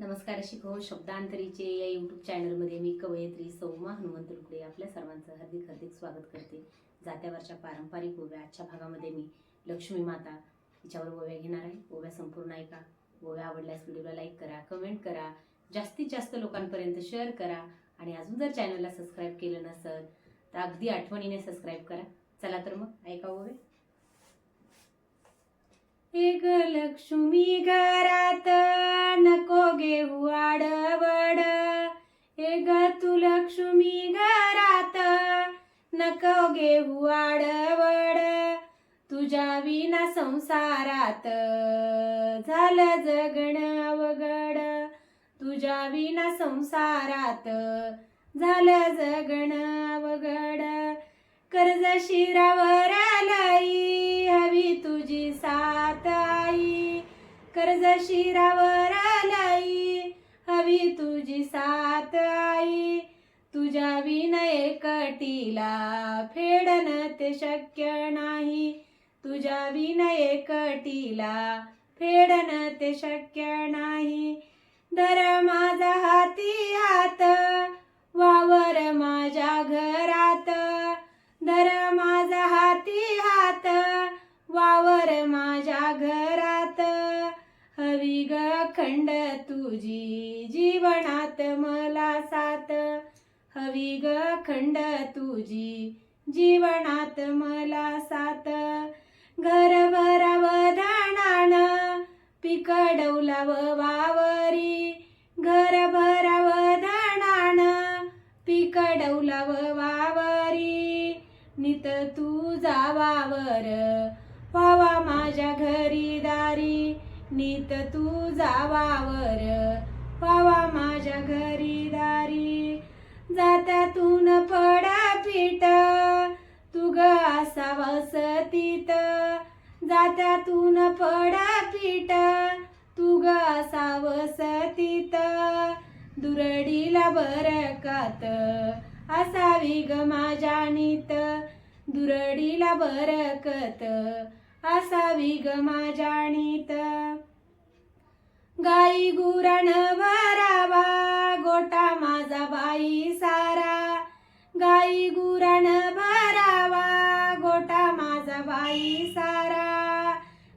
नमस्कार शिकवून शब्दांतरीचे या यूट्यूब चॅनलमध्ये मी कवयित्री सौमा हनुमंत रुकडे आपल्या सर्वांचं हार्दिक हार्दिक स्वागत करते. जात्यावरच्या पारंपरिक ओव्या आजच्या भागामध्ये मी लक्ष्मी माता हिच्यावर ओव्या घेणार आहे. ओव्या संपूर्ण ऐका. ओव्या आवडल्यास व्हिडिओला लाईक करा कमेंट करा जास्तीत जास्त लोकांपर्यंत शेअर करा आणि अजून जर चॅनलला सबस्क्राईब केलं नसेल तर अगदी आठवणीने सबस्क्राईब करा. चला तर मग ऐका ओव्या. हे एक लक्ष्मी घरात नको घेऊ आडवड. हे ग तू लक्ष्मी घरात नको घेऊ आडवड. तुझ्या विना संसारात झालं जगण अवघड. तुझ्या विना संसारात झालं जगण अवघड. कर्ज शिरावर कर्ज शिरावर आलाई. हवी तुझी साथ आई. तुझ्या विनय कटीला फेडन ते शक्य नाही. तुझ्या विनय कटीला फेडन ते शक्य नाही. धर माझा हाती हात वावर माझ्या घरात. धर माझा हाती हात वावर माझ्या घरात. हवी ग खंड तुझी जीवनात मला साथ. हवी ग खंड तुझी जीवनात मला साथ. घर भराव धाणान पिकडवलाव वावरी. घर भराव धाणान पिकडवलाव वावरी. नित तू जावावर व्हावा माझ्या घरी दारी. नीत तू जावावर पावा माझ्या घरी दारी. जात्यातून पडा पीठ तू ग असावं सतीत. जात्यातून पडा पीठ तू ग असावं सतीत. दुरडीला बरकात असावी ग माझ्या नीत. दुरडीला बरकत असावी ग माझ्या नीत. गाई गुरण भरावा गोटा माझा बाई सारा. गाई गुरण भरावा गोटा माझा बाई सारा.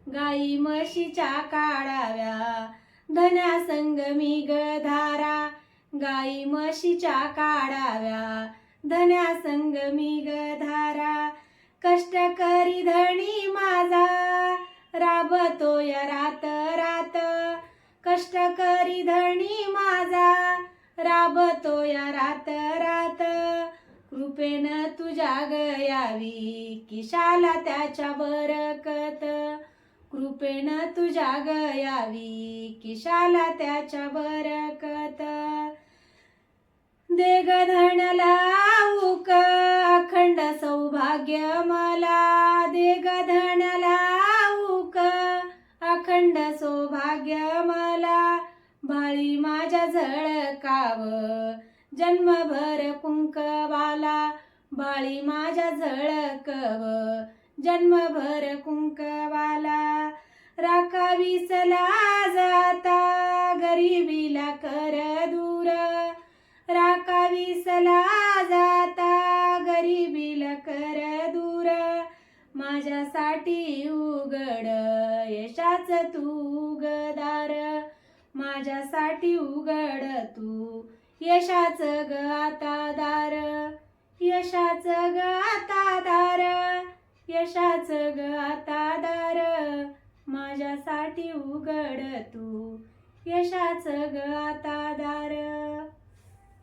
गाई म्हशीच्या काढाव्या धन्या संग मी ग धारा. गाई म्हशीच्या काढाव्या धन्या संग मी ग धारा. कष्ट करी धणी माझा राबतो या कष्ट करी धणी माझा राबतो या रात रात. कृपेन तुझ्या गयावी किशाला त्याच्या बरकत. कृपेन तुझ्या गयावी किशाला त्याच्या बरकत. अखंड सौभाग्य मला. भाळी माझ्या झळकाव जन्मभर कुंकवाला. भाळी माझ्या झळकव जन्मभर कुंकवाला. राखावीसला जाता. गरिबीला कर दूर. राखावीसला जाता. गरिबीला कर माझ्यासाठी उघड यशाच तू गदार माझ्यासाठी उघड तू यशाच ग आता दार. यशाच ग आता दार. यशाच ग आता दार. माझ्यासाठी उघड तू यशाच ग आता दार.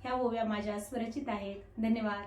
ह्या ओव्या माझ्या स्वरचित आहेत. धन्यवाद.